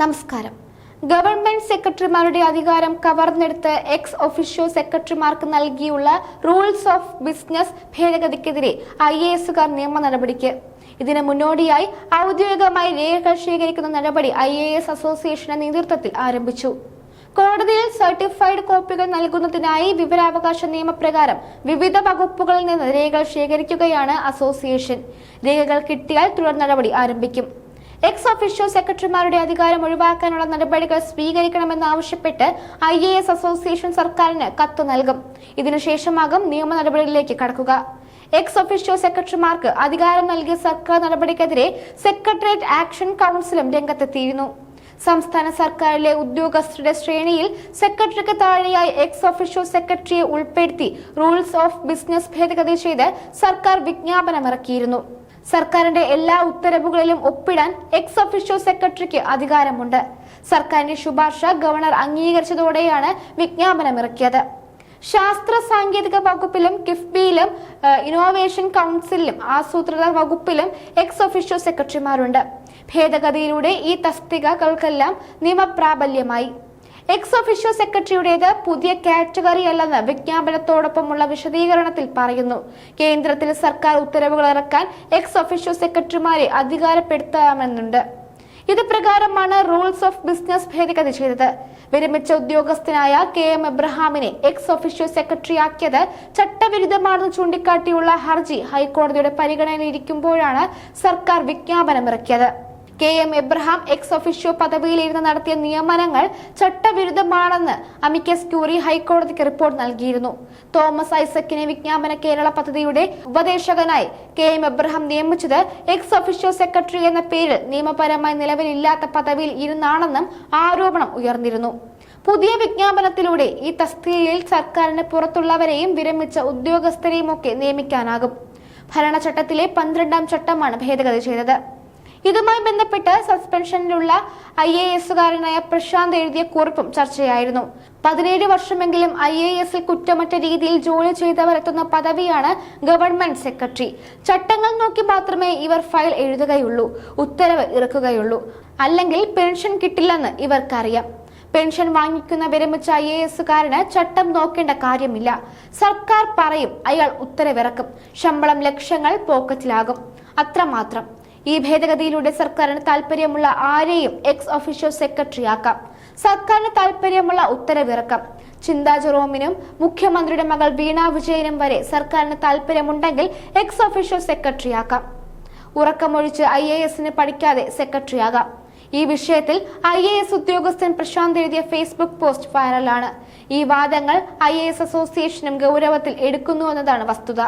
നമസ്കാരം. ഗവൺമെന്റ് സെക്രട്ടറിമാരുടെ അധികാരം കവർന്നെടുത്ത് എക്സ് ഒഫീഷ്യോ സെക്രട്ടറിമാർക്ക് നൽകിയുള്ള റൂൾസ് ഓഫ് ബിസിനസ് ഭേദഗതിക്കെതിരെ ഐ എ എസുകാർ നിയമ നടപടിക്ക്. ഇതിന് മുന്നോടിയായി ഔദ്യോഗികമായി രേഖകൾ ശേഖരിക്കുന്ന നടപടി ഐ എ എസ് അസോസിയേഷന്റെ നേതൃത്വത്തിൽ ആരംഭിച്ചു. കോടതിയിൽ സർട്ടിഫൈഡ് കോപ്പികൾ നൽകുന്നതിനായി വിവരാവകാശ നിയമപ്രകാരം വിവിധ വകുപ്പുകളിൽ നിന്ന് രേഖകൾ ശേഖരിക്കുകയാണ് അസോസിയേഷൻ. രേഖകൾ കിട്ടിയാൽ തുടർ നടപടി ആരംഭിക്കും. എക്സ് ഒഫീഷ്യൽ സെക്രട്ടറിമാരുടെ അധികാരം ഒഴിവാക്കാനുള്ള നടപടികൾ സ്വീകരിക്കണമെന്നാവശ്യപ്പെട്ട് ഐ എ എസ് അസോസിയേഷൻ സർക്കാരിന് കത്ത് നൽകും. ഇതിനുശേഷമാകും നിയമ നടപടികളിലേക്ക് കടക്കുക. എക്സ് ഒഫീഷ്യോ സെക്രട്ടറിമാർക്ക് അധികാരം നൽകിയ സർക്കാർ നടപടിക്കെതിരെ സെക്രട്ടേറിയറ്റ് ആക്ഷൻ കൗൺസിലും രംഗത്തെത്തിയിരുന്നു. സംസ്ഥാന സർക്കാരിലെ ഉദ്യോഗസ്ഥരുടെ ശ്രേണിയിൽ സെക്രട്ടറിക്ക് താഴെയായി എക്സ് ഒഫീഷ്യോ സെക്രട്ടറിയെ ഉൾപ്പെടുത്തി റൂൾസ് ഓഫ് ബിസിനസ് ഭേദഗതി ചെയ്ത് സർക്കാർ വിജ്ഞാപനമിറക്കിയിരുന്നു. സർക്കാരിന്റെ എല്ലാ ഉത്തരവുകളിലും ഒപ്പിടാൻ എക്സ് ഒഫീഷ്യോ സെക്രട്ടറിക്ക് അധികാരമുണ്ട്. സർക്കാരിന്റെ ശുപാർശ ഗവർണർ അംഗീകരിച്ചതോടെയാണ് വിജ്ഞാപനമിറക്കിയത്. ശാസ്ത്ര സാങ്കേതിക വകുപ്പിലും കിഫ്ബിയിലും ഇന്നോവേഷൻ കൗൺസിലിലും ആസൂത്രിത വകുപ്പിലും എക്സ് ഒഫീഷ്യോ സെക്രട്ടറിമാരുണ്ട് ഭേദഗതിയിലൂടെ ഈ തസ്തികകൾക്കെല്ലാം നിയമപ്രാബല്യമായി. എക്സ് ഒഫീഷ്യോ സെക്രട്ടറിയുടേത് പുതിയ കാറ്റഗറി അല്ലെന്ന് വിജ്ഞാപനത്തോടൊപ്പമുള്ള വിശദീകരണത്തിൽ പറയുന്നു. കേന്ദ്രത്തിൽ സർക്കാർ ഉത്തരവുകൾ ഇറക്കാൻ എക്സ് ഒഫീഷ്യോ സെക്രട്ടറിമാരെ അധികാരപ്പെടുത്താമെന്നുണ്ട്. ഇത് പ്രകാരമാണ് റൂൾസ് ഓഫ് ബിസിനസ് ഭേദഗതി ചെയ്തത്. വിരമിച്ച ഉദ്യോഗസ്ഥനായ കെ എം എബ്രഹാമിനെ എക്സ് ഒഫീഷ്യോ സെക്രട്ടറിയാക്കിയത് ചട്ടവിരുദ്ധമാണെന്ന് ചൂണ്ടിക്കാട്ടിയുള്ള ഹർജി ഹൈക്കോടതിയുടെ പരിഗണനയിലിരിക്കുമ്പോഴാണ് സർക്കാർ വിജ്ഞാപനമിറക്കിയത്. K M Abraham ex officio പദവിയിലിരുന്ന് നടത്തിയ നിയമനങ്ങൾ ചട്ടവിരുദ്ധമാണെന്ന് അമിക്കസ് ക്യൂറി ഹൈക്കോടതിക്ക് റിപ്പോർട്ട് നൽകിയിരുന്നു. തോമസ് ഐസക്കിനെ വിജ്ഞാപന കേരള പദ്ധതിയുടെ ഉപദേശകനായി കെ എം എബ്രഹാം നിയമിച്ചത് എക്സ് ഒഫീഷ്യോ സെക്രട്ടറി എന്ന പേരിൽ നിയമപരമായി നിലവിലില്ലാത്ത പദവിയിൽ ഇരുന്നാണെന്നും ആരോപണം ഉയർന്നിരുന്നു. പുതിയ വിജ്ഞാപനത്തിലൂടെ ഈ തസ്തികയിൽ സർക്കാരിന് പുറത്തുള്ളവരെയും വിരമിച്ച ഉദ്യോഗസ്ഥരെയും ഒക്കെ നിയമിക്കാനാകും. ഭരണചട്ടത്തിലെ പന്ത്രണ്ടാം ചട്ടമാണ് ഭേദഗതി ചെയ്തത്. ഇതുമായി ബന്ധപ്പെട്ട് സസ്പെൻഷനിലുള്ള ഐ എ എസുകാരനായ പ്രശാന്ത് എഴുതിയ കുറിപ്പും ചർച്ചയായിരുന്നു. പതിനേഴ് വർഷമെങ്കിലും ഐ എ എസിൽ കുറ്റമറ്റ രീതിയിൽ ജോലി ചെയ്തവർ എത്തുന്ന പദവിയാണ് ഗവൺമെന്റ് സെക്രട്ടറി. ചട്ടങ്ങൾ നോക്കി മാത്രമേ ഇവർ ഫയൽ എഴുതുകയുള്ളൂ ഉത്തരവ് ഇറക്കുകയുള്ളൂ. അല്ലെങ്കിൽ പെൻഷൻ കിട്ടില്ലെന്ന് ഇവർക്കറിയാം. പെൻഷൻ വാങ്ങിക്കുന്ന വിരമിച്ച ഐ എ എസുകാരന് ചട്ടം നോക്കേണ്ട കാര്യമില്ല. സർക്കാർ പറയും അയാൾ ഉത്തരവിറക്കും. ശമ്പളം ലക്ഷങ്ങൾ പോക്കറ്റിലാകും. അത്രമാത്രം. ഈ ഭേദഗതിയിലൂടെ സർക്കാരിന് താല്പര്യമുള്ള ആരെയും എക്സ് ഒഫീഷ്യോ സെക്രട്ടറി ആക്കാം. സർക്കാരിന് താല്പര്യമുള്ള ഉത്തരവിറക്കാം. ചിന്താ ജെറോമിനും മുഖ്യമന്ത്രിയുടെ മകൾ വീണ വിജയനും വരെ സർക്കാരിന് താല്പര്യമുണ്ടെങ്കിൽ എക്സ് ഒഫീഷ്യോ സെക്രട്ടറി ആക്കാം. ഉറക്കമൊഴിച്ച് ഐ എ എസിന് പഠിക്കാതെ സെക്രട്ടറി ആകാം. ഈ വിഷയത്തിൽ ഐ എ എസ് ഉദ്യോഗസ്ഥൻ പ്രശാന്ത് എഴുതിയ ഫേസ്ബുക്ക് പോസ്റ്റ് വൈറലാണ്. ഈ വാദങ്ങൾ ഐ എ എസ് അസോസിയേഷനും ഗൗരവത്തിൽ എടുക്കുന്നു എന്നതാണ് വസ്തുത.